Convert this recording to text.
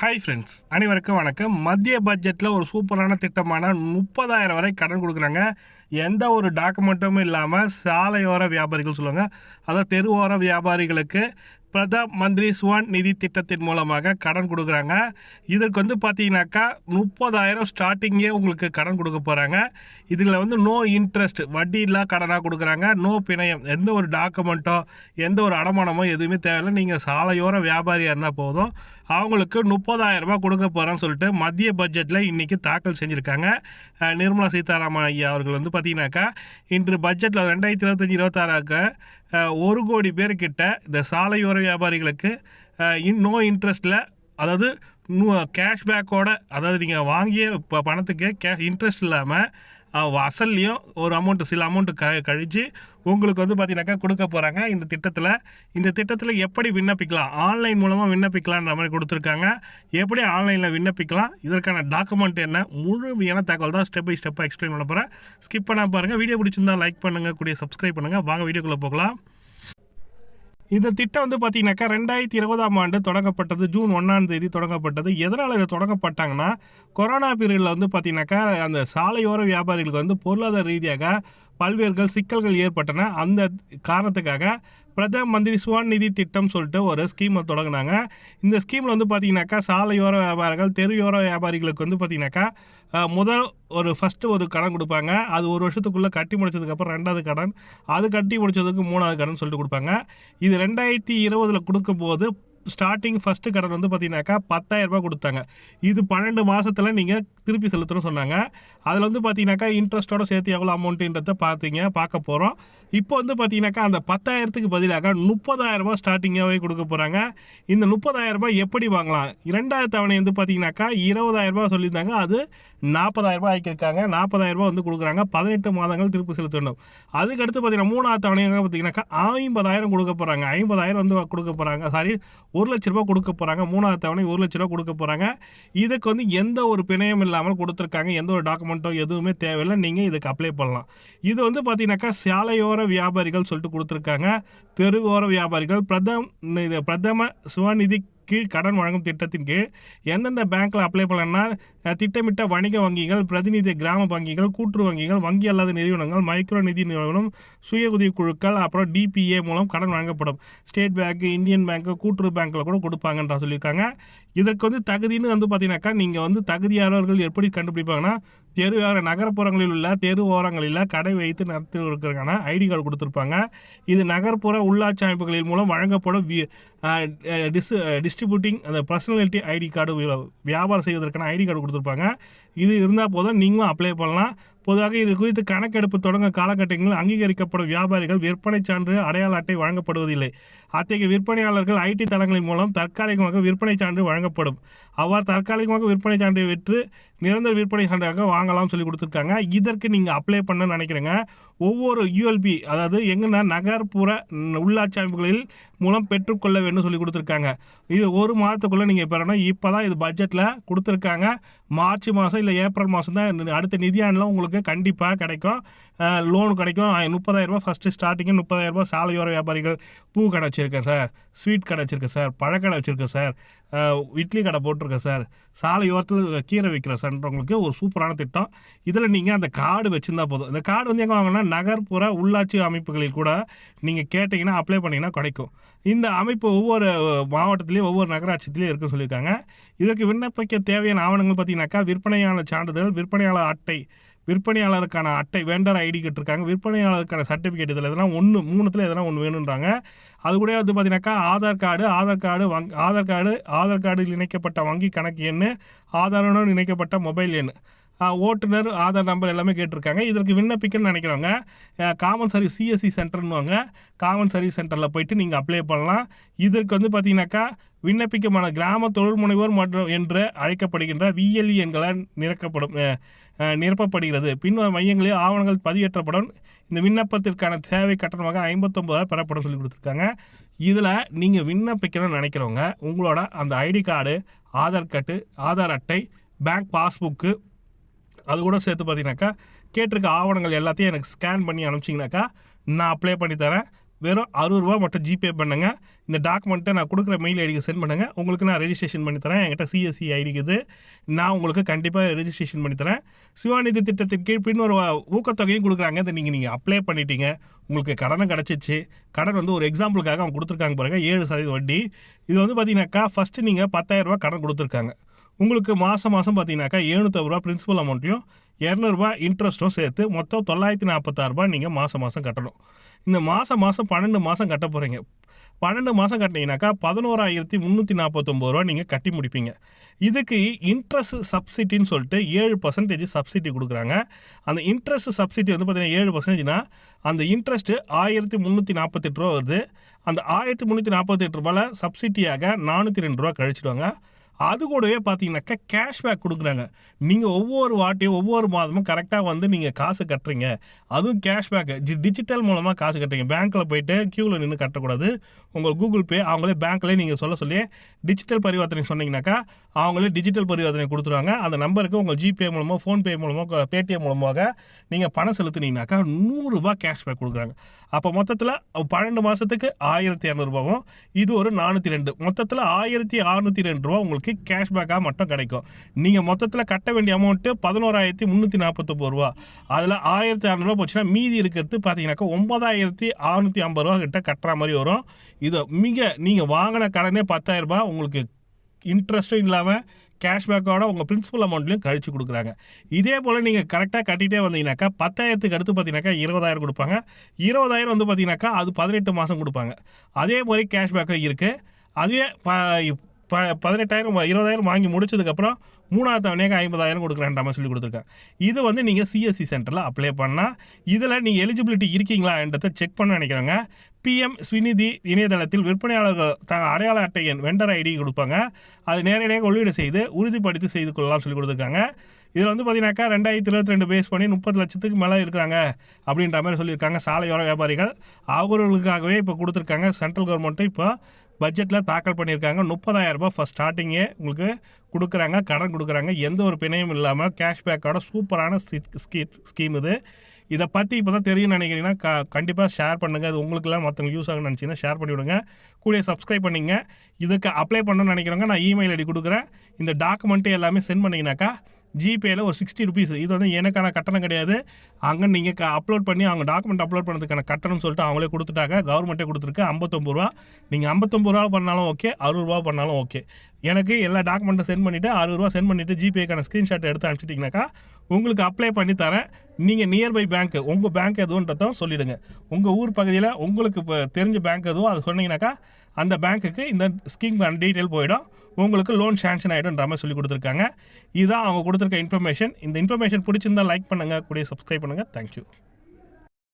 Hi friends அனைவருக்கும் வணக்கம். மத்திய பட்ஜெட்டில் ஒரு சூப்பரான திட்டமான முப்பதாயிரம் வரை கடன் கொடுக்குறாங்க. எந்த ஒரு டாக்குமெண்ட்டும் இல்லாமல் சாலையோர வியாபாரிகள் சொல்லுவாங்க. அதாவது தெருவோர வியாபாரிகளுக்கு பிரதம் மந்திரி சுவான் நிதி திட்டத்தின் மூலமாக கடன் கொடுக்குறாங்க. இதற்கு வந்து பார்த்தீங்கன்னாக்கா முப்பதாயிரம் ஸ்டார்டிங்கே உங்களுக்கு கடன் கொடுக்க போகிறாங்க இதில் வந்து நோ இன்ட்ரெஸ்ட் வட்டி இல்லா கடனாக கொடுக்குறாங்க. நோ பிணையம் எந்த ஒரு டாக்குமெண்ட்டோ எந்த ஒரு அடமானமோ எதுவுமே தேவையில்லை. நீங்கள் சாலையோர வியாபாரியாக இருந்தால் போதும். அவங்களுக்கு முப்பதாயிரம் ரூபாய் கொடுக்க போகிறோன்னு சொல்லிட்டு மத்திய பட்ஜெட்டில் இன்றைக்கி தாக்கல் செஞ்சுருக்காங்க. நிர்மலா சீதாராமன் ஐயா அவர்கள் வந்து பார்த்தீங்கன்னாக்கா இன்று பட்ஜெட்டில் ரெண்டாயிரத்தி இருபத்தஞ்சி இருபத்தாறாக்க ஒரு கோடி பேர்கிட்ட இந்த சாலையோர வியாபாரிகளுக்கு இன் நோ இன்ட்ரெஸ்ட்டில் அதாவது கேஷ்பேக்கோட அதாவது நீங்கள் வாங்கிய ப பணத்துக்கு கே இன்ட்ரெஸ்ட் இல்லாமல் அசல்லையும் ஒரு அமௌண்ட்டு சில அமௌண்ட்டு க கழித்து உங்களுக்கு வந்து பார்த்தீங்கன்னாக்கா கொடுக்க போகிறாங்க இந்த திட்டத்தில் இந்த திட்டத்தில் எப்படி விண்ணப்பிக்கலாம்? ஆன்லைன் மூலமாக விண்ணப்பிக்கலான்ற மாதிரி கொடுத்துருக்காங்க. எப்படி ஆன்லைனில் விண்ணப்பிக்கலாம்? இதற்கான டாக்குமெண்ட் என்ன? முழுமையான தகவல் தான் ஸ்டெப் பை ஸ்டெப்பாக எக்ஸ்பிளைன் பண்ண போகிறேன் ஸ்கிப் பண்ணால் பாருங்கள் வீடியோ பிடிச்சிருந்தா லைக் பண்ணுங்கள் கூடிய சப்ஸ்கிரைப் பண்ணுங்கள் வாங்க வீடியோக்குள்ளே போகலாம். இந்த திட்டம் வந்து பார்த்தீங்கன்னாக்கா ரெண்டாயிரத்தி இருபதாம் ஆண்டு தொடங்கப்பட்டது ஜூன் ஒன்றாம் தேதி தொடங்கப்பட்டது. எதனால் இது தொடங்கப்பட்டாங்கன்னா கொரோனா பீரியடில் வந்து பார்த்தீங்கன்னாக்கா அந்த சாலையோர வியாபாரிகளுக்கு வந்து பொருளாதார ரீதியாக பல்வேறு சிக்கல்கள் ஏற்பட்டன. அந்த காரணத்துக்காக பிரதம மந்திரி சுவான் நிதி திட்டம் சொல்லிட்டு ஒரு ஸ்கீமை தொடங்கினாங்க. இந்த ஸ்கீமில் வந்து பார்த்தீங்கன்னாக்கா சாலையோர வியாபாரிகள் தெருயோர வியாபாரிகளுக்கு வந்து பார்த்தீங்கன்னாக்கா முதல் ஒரு ஃபஸ்ட்டு ஒரு கடன் கொடுப்பாங்க. அது ஒரு வருஷத்துக்குள்ளே கட்டி முடிச்சதுக்கப்புறம் ரெண்டாவது கடன் அது கட்டி முடிச்சதுக்கு மூணாவது கடன் சொல்லிட்டு கொடுப்பாங்க. இது ரெண்டாயிரத்தி இருபதில் கொடுக்கும்போது ஸ்டார்டிங் ஃபஸ்ட்டு கடன் வந்து பார்த்தீங்கன்னாக்கா பத்தாயிரரூபா கொடுத்தாங்க. இது பன்னெண்டு மாதத்தில் நீங்கள் திருப்பி செலுத்தணும்னு சொன்னாங்க. அதில் வந்து பார்த்தீங்கன்னாக்கா இன்ட்ரெஸ்ட்டோட சேர்த்து எவ்வளோ அமௌண்ட்டுன்றத பார்த்தீங்க பார்க்க போகிறோம் இப்போ வந்து பார்த்தீங்கன்னாக்கா அந்த பத்தாயிரத்துக்கு பதிலாக முப்பதாயிரரூபா ஸ்டார்டிங்காகவே கொடுக்க போகிறாங்க இந்த முப்பதாயிரம் ரூபாய் எப்படி வாங்கலாம்? இரண்டாவது தவணை வந்து பார்த்தீங்கன்னாக்கா இருபதாயிரம் சொல்லியிருந்தாங்க. அது நாற்பதாயிரரூபா ஆக்கியிருக்காங்க. நாற்பதாயிரரூபா வந்து கொடுக்குறாங்க. பதினெட்டு மாதங்கள் திருப்பி செலுத்தணும். அதுக்கடுத்து பார்த்தீங்கன்னா மூணாவது தவணையாக பார்த்தீங்கன்னாக்கா ஐம்பதாயிரம் கொடுக்க போகிறாங்க ஐம்பதாயிரம் வந்து கொடுக்க போகிறாங்க சாரி ஒரு லட்ச ரூபா கொடுக்க போகிறாங்க மூணாவது தவணை ஒரு லட்ச ரூபா கொடுக்க போகிறாங்க இதுக்கு வந்து எந்த ஒரு பிணையம் இல்லாமல் கொடுத்துருக்காங்க. எந்த ஒரு டாக்குமெண்ட்டோ எதுவுமே தேவையில்லை. நீங்கள் இதுக்கு அப்ளை பண்ணலாம். இது வந்து பார்த்தீங்கன்னாக்கா சாலையோர வியாபாரிகள் சொல்லிட்டு கொடுத்துருக்காங்க. தெருவோர வியாபாரிகள் பிரதம் இது பிரதம சுவநிதி கீழ் கடன் வழங்கும் திட்டத்தின் கீழ் எந்தெந்த பேங்க்கில் அப்ளை பண்ணலன்னா திட்டமிட்ட வணிக வங்கிகள் பிரதிநிதி கிராம வங்கிகள் கூட்டு வங்கிகள் வங்கி அல்லாத நிறுவனங்கள் மைக்ரோ நிதி நிறுவனம் சுய உதவி குழுக்கள் அப்புறம் டிபிஏ மூலம் கடன் வழங்கப்படும். ஸ்டேட் பேங்க் இந்தியன் பேங்க் கூட்டுறவு பேங்க்கில் கூட கொடுப்பாங்கன்ற சொல்லியிருக்காங்க. இதற்கு வந்து தகுதின்னு வந்து பார்த்தீங்கன்னாக்கா நீங்கள் வந்து தகுதியானவர்கள் எப்படி கண்டுபிடிப்பாங்கன்னா தெரு நகர்ப்புறங்களில் உள்ள தெரு ஓரங்களில் கடை வைத்து நடத்திருக்கிறதுக்கான ஐடி கார்டு கொடுத்துருப்பாங்க. இது நகர்ப்புற உள்ளாட்சி அமைப்புகளின் மூலம் வழங்கப்படும் டிஸ் டிஸ்ட்ரிபியூட்டிங் அந்த பர்சனாலிட்டி ஐடி கார்டு வியாபாரம் செய்வதற்கான ஐடி கார்டு கொடுத்துருப்பாங்க. இது இருந்தால் போதும் நீங்களும் அப்ளை பண்ணலாம். பொதுவாக இது குறித்து கணக்கெடுப்பு தொடங்க காலகட்டங்களில் அங்கீகரிக்கப்படும் வியாபாரிகள் விற்பனை சான்று அடையாள அட்டை வழங்கப்படுவதில்லை. அத்தகைய விற்பனையாளர்கள் ஐடி தளங்களின் மூலம் தற்காலிகமாக விற்பனை சான்று வழங்கப்படும். அவ்வாறு தற்காலிகமாக விற்பனை சான்றை விற்று நிரந்தர விற்பனை சான்றாக வாங்கலாம்னு சொல்லி கொடுத்துருக்காங்க. இதற்கு நீங்கள் அப்ளை பண்ண நினைக்கிறேங்க. ஒவ்வொரு யூஎல்பி அதாவது எங்கன்னா நகர்ப்புற உள்ளாட்சி அமைப்புகளில் மூலம் பெற்றுக்கொள்ள வேண்டும் சொல்லி கொடுத்துருக்காங்க. இது ஒரு மாதத்துக்குள்ளே நீங்கள் பெறணும். இப்போ தான் இது பட்ஜெட்டில் கொடுத்துருக்காங்க. மார்ச் மாதம் இல்லை ஏப்ரல் மாதம் தான் அடுத்த நிதியாண்டில் உங்களுக்கு கண்டிப்பாக கிடைக்கும். லோன் கிடைக்கும். முப்பதாயிரம் ரூபாய் ஃபஸ்ட்டு ஸ்டார்டிங்கு முப்பதாயிரம் ரூபா சாலையோர வியாபாரிகள் பூ கடை வச்சுருக்கேன் சார். ஸ்வீட் கடை வச்சுருக்கேன் சார். பழக்கடை வச்சுருக்கேன் சார். இட்லி கடை போட்டிருக்கேன் சார். சாலையோரத்தில் கீரை விற்கிற சார்ன்றவங்களுக்கு ஒரு சூப்பரான திட்டம். இதில் நீங்கள் அந்த கார்டு வச்சுருந்தா போதும். இந்த கார்டு வந்து எங்கே வாங்கினா நகர்ப்புற உள்ளாட்சி அமைப்புகளில் கூட நீங்கள் கேட்டிங்கன்னா அப்ளை பண்ணிங்கன்னா கிடைக்கும். இந்த அமைப்பு ஒவ்வொரு மாவட்டத்திலையும் ஒவ்வொரு நகராட்சித்திலையும் இருக்குன்னு சொல்லியிருக்காங்க. இதற்கு விண்ணப்பிக்க தேவையான ஆவணங்கள் பார்த்தீங்கன்னாக்கா விற்பனையாளர் சான்றிதழ் விற்பனையாளர் அட்டை விற்பனையாளருக்கான அட்டை வெண்டர் ஐடி கேட்டிருக்காங்க. விற்பனையாளருக்கான சர்டிஃபிகேட் இதில் இதெல்லாம் ஒன்று மூணுத்தில் எதனா ஒன்று வேணுன்றாங்க அது கூட வந்து பார்த்தீங்கன்னாக்கா ஆதார் கார்டு ஆதார் கார்டு வங் ஆதார் கார்டு ஆதார் கார்டில் இணைக்கப்பட்ட வங்கி கணக்கு எண் ஆதாருடன் இணைக்கப்பட்ட மொபைல் எண். ஓட்டுநர் ஆதார் நம்பர் எல்லாமே கேட்டிருக்காங்க. இதற்கு விண்ணப்பிக்கணும்னு நினைக்கிறவங்க காமன் சர்வீஸ் சிஎஸ்சி சென்டர்னுவாங்க காமன் சர்வீஸ் சென்டரில் போயிட்டு நீங்கள் அப்ளை பண்ணலாம். இதற்கு வந்து பார்த்தீங்கன்னாக்கா விண்ணப்பிக்கமான கிராம தொழில் முனைவோர் மற்றும் என்று அழைக்கப்படுகின்ற விஎல்இ எண்களால் நிரப்பப்படும் நிரப்பப்படுகிறது. பின்வரும் மையங்களில் ஆவணங்கள் பதிவேற்றப்படும். இந்த விண்ணப்பத்திற்கான தேவை கட்டணமாக ஐம்பத்தொம்பதாயிரம் பெறப்படும் சொல்லி கொடுத்துருக்காங்க. இதில் நீங்கள் விண்ணப்பிக்கணும்னு நினைக்கிறவங்க உங்களோட அந்த ID card Aadhaar card Aadhaar அட்டை பேங்க் பாஸ்புக்கு அது கூட சேர்த்து பார்த்தீங்கன்னாக்கா கேட்டிருக்க ஆவணங்கள் எல்லாத்தையும் எனக்கு ஸ்கேன் பண்ணி அனுப்பிச்சிங்கனாக்கா நான் அப்ளை பண்ணி தரேன். வெறும் அறுபது ரூபா மட்டும் ஜிபே பண்ணுங்கள் இந்த டாக்குமெண்ட்டை நான் கொடுக்குற மெயில் ஐடிக்கு சென்ட் பண்ணுங்கள் உங்களுக்கு நான் ரெஜிஸ்ட்ரேஷன் பண்ணி தரேன். என்கிட்ட சிஎஸ்சி ஐடிக்குது நான் உங்களுக்கு கண்டிப்பாக ரெஜிஸ்ட்ரேஷன் பண்ணி தரேன். சிவாநிதி திட்டத்தின் கீழ் பின்னொரு ஒரு ஊக்கத்தொகையும் கொடுக்குறாங்க. இதை நீங்கள் நீங்கள் அப்ளை பண்ணிட்டீங்க. உங்களுக்கு கடனும் கிடச்சிச்சு. கடன் வந்து ஒரு எக்ஸாம்பிளுக்காக அவங்க கொடுத்துருக்காங்க பாருங்கள் ஏழு சதவீத வட்டி. இது வந்து பார்த்தீங்கன்னாக்கா ஃபஸ்ட்டு நீங்கள் பத்தாயிரரூபா கடன் கொடுத்துருக்காங்க. உங்களுக்கு மாதம் மாதம் பார்த்தீங்கன்னாக்கா எழுநூற்றம்பது ரூபா பிரின்சிபல் அமௌண்ட்டையும் இரநூறுபா இன்ட்ரெஸ்ட்டும் சேர்த்து மொத்தம் தொள்ளாயிரத்தி நாற்பத்தாறு ரூபாய் நீங்கள் மாதம் மாதம் கட்டணும். இந்த மாதம் மாதம் பன்னெண்டு மாதம் கட்ட போகிறீங்க பன்னெண்டு மாதம் கட்டினீங்கனாக்கா பதினோராயிரத்தி முந்நூற்றி நாற்பத்தொம்பது ரூபா நீங்கள் கட்டி முடிப்பீங்க. இதுக்கு இன்ட்ரெஸ்ட் சப்சிடின்னு சொல்லிட்டு ஏழு பர்சன்டேஜ் சப்சிடி கொடுக்குறாங்க. அந்த இன்ட்ரெஸ்ட் சப்சிடி வந்து பார்த்தீங்கன்னா ஏழு பர்சன்டேஜ்னா அந்த இன்ட்ரெஸ்ட்டு ஆயிரத்தி முந்நூற்றி நாற்பத்தெட்டு ரூபா வருது. அந்த ஆயிரத்தி முந்நூற்றி நாற்பத்தெட்டு ரூபாயில் சப்சிடியாக நானூற்றி ரெண்டு ரூபா கழிச்சிடுவாங்க. அது கூடவே பார்த்தீங்கன்னாக்கா கேஷ்பேக் கொடுக்குறாங்க. நீங்கள் ஒவ்வொரு வாட்டியும் ஒவ்வொரு மாதமும் கரெக்டாக வந்து நீங்கள் காசு கட்டுறீங்க. அதுவும் கேஷ்பேக்கு டிஜிட்டல் மூலமாக காசு கட்டுறீங்க. பேங்க்கில் போயிட்டு க்யூவில் நின்று கட்டக்கூடாது. உங்கள் கூகுள் பே அவங்களே பேங்க்லேயே நீங்கள் சொல்ல சொல்லி டிஜிட்டல் பரிவர்த்தனை சொன்னீங்கன்னாக்கா அவங்களே டிஜிட்டல் பரிவர்த்தனை கொடுத்துருவாங்க. அந்த நம்பருக்கு உங்கள் ஜிபே மூலமாக ஃபோன்பே மூலமாக பேடிஎம் மூலமாக நீங்கள் பணம் செலுத்துனீங்கனாக்கா நூறுரூபா கேஷ்பேக் கொடுக்குறாங்க. அப்போ மொத்தத்தில் பன்னெண்டு மாதத்துக்கு ஆயிரத்தி இரநூறுபாவும் இது ஒரு நானூற்றி ரெண்டு. மொத்தத்தில் ஆயிரத்தி அறநூற்றி ரெண்டு ரூபா உங்களுக்கு கேஷ்பேக்காக மட்டும் கிடைக்கும். நீங்கள் மொத்தத்தில் கட்ட வேண்டிய அமௌண்ட்டு பதினோராயிரத்தி முந்நூற்றி நாற்பத்தொம்பது ரூபா. அதில் ஆயிரத்தி அறநூறுவா போச்சுன்னா மீதி இருக்கிறது பார்த்தீங்கன்னாக்கா ஒன்பதாயிரத்தி அறநூற்றி ஐம்பது ரூபா கிட்ட கட்டுற மாதிரி வரும். இது மிக நீங்கள் வாங்கின கடனே பத்தாயிரரூபா உங்களுக்கு இன்ட்ரெஸ்ட்டும் இல்லாமல் கேஷ்பேக்கோட உங்கள் பிரின்சிபல் அமௌண்ட்லையும் கழிச்சு கொடுக்குறாங்க. இதே போல் நீங்கள் கரெக்டாக கட்டிகிட்டே வந்தீங்கன்னாக்கா பத்தாயிரத்துக்கு அடுத்து பார்த்தீங்கன்னாக்கா இருபதாயிரம் கொடுப்பாங்க. இருபதாயிரம் வந்து பார்த்தீங்கன்னாக்கா அது பதினெட்டு மாதம் கொடுப்பாங்க. அதே மாதிரி கேஷ்பேக்கும் இருக்குது அதுவே ப பதினெட்டாயிரம் இருபதாயிரம் வாங்கி முடிச்சதுக்கப்புறம் மூணாவது தவணையாக ஐம்பதாயிரம் கொடுக்குறேன்ற மாதிரி சொல்லி கொடுத்துருக்காங்க இது வந்து நீங்கள் சிஎஸ்சி சென்டரில் அப்ளை பண்ணால் இதில் நீங்கள் எலிஜிபிலிட்டி இருக்கீங்களான்றதை செக் பண்ண நினைக்கிறாங்க பிஎம் ஸ்விநிதி இணையதளத்தில் விற்பனையாளர்கள் த அடையாள அட்டை எண் வெண்டர் ஐடி கொடுப்பாங்க. அது நேரடியாக உள்ளீடு செய்து உறுதிப்படுத்தி செய்து கொள்ளலாம் சொல்லி கொடுத்துருக்காங்க. இதில் வந்து பார்த்தீங்கன்னாக்கா ரெண்டாயிரத்தி இருபத்தி ரெண்டு பேஸ் பண்ணி முப்பது லட்சத்துக்கு மேலே இருக்கிறாங்க அப்படின்ற மாதிரி சொல்லியிருக்காங்க சாலையோர வியாபாரிகள். அவர்களுக்காகவே இப்போ கொடுத்துருக்காங்க சென்ட்ரல் கவர்மெண்ட்டு இப்போ பட்ஜெட்டில் தாக்கல் பண்ணியிருக்காங்க. முப்பதாயிரம் ரூபாய் ஃபஸ்ட் ஸ்டார்டிங்கே உங்களுக்கு கொடுக்குறாங்க கடன் கொடுக்குறாங்க. எந்த ஒரு பிணையும் இல்லாமல் கேஷ்பேக்கோட சூப்பரான ஸ்கீ ஸ்கீம் இது. இதை பற்றி இப்போ தான் தெரியும் நினைக்கிறீங்கன்னா க கண்டிப்பாக ஷேர் பண்ணுங்கள் அது உங்களுக்குலாம் மற்றவங்க யூஸ் ஆகும்னு நினச்சிங்கன்னா ஷேர் பண்ணி விடுங்க. கூடிய சப்ஸ்கிரைப் பண்ணிங்க. இதுக்கு அப்ளை பண்ணணும்னு நினைக்கிறவங்க நான் இமெயில் ஐடி கொடுக்குறேன். இந்த டாக்குமெண்ட்டு எல்லாமே சென்ட் பண்ணிங்கனாக்கா ஜிபேயில் ஒரு சிக்ஸ்டி ருபீஸ் இது வந்து எனக்கான கட்டணம் கிடையாது. அங்கே நீங்கள் அப்லோட் பண்ணி அவங்க டாக்குமெண்ட் அப்லோட் பண்ணதுக்கான கட்டணம்னு சொல்லிட்டு அவங்களே கொடுத்துட்டாங்க. கவர்மெண்ட்டே கொடுத்துருக்கு. ஐம்பத்தொம்பது ரூபா. நீங்கள் ஐம்பத்தொம்பது ரூபா பண்ணாலும் ஓகே அறுபது ரூபா பண்ணாலும் ஓகே எனக்கு எல்லா டாக்குமெண்ட்டும் சென்ட் பண்ணிவிட்டு அறுபது ரூபா சென்ட் பண்ணிவிட்டு ஜிபேக்கான ஸ்க்ரீன்ஷாட் எடுத்து அனுப்பிச்சிட்டிங்கனாக்கா உங்களுக்கு அப்ளை பண்ணி தரேன். நீங்கள் நியர்பை பேங்க் உங்கள் பேங்க் எதுவும்ன்றதும் சொல்லிவிடுங்க உங்கள் ஊர் பகுதியில் உங்களுக்கு இப்போ தெரிஞ்ச பேங்க் எதுவோ அதை சொன்னீங்கன்னாக்கா அந்த பேங்க்குக்கு இந்த ஸ்கீம் டீட்டெயில் போயிடும். உங்களுக்கு லோன் சேங்ஷன் ஆகிடும்ன்ற மாதிரி சொல்லி கொடுத்துருக்காங்க. இதுதான் அவங்க கொடுத்துருக்க இன்ஃபர்மேஷன் இந்த இன்ஃபர்மேஷன் பிடிச்சிருந்தா லைக் பண்ணுங்கள் கூடிய சப்ஸ்கிரைப் பண்ணுங்கள் தேங்க்யூ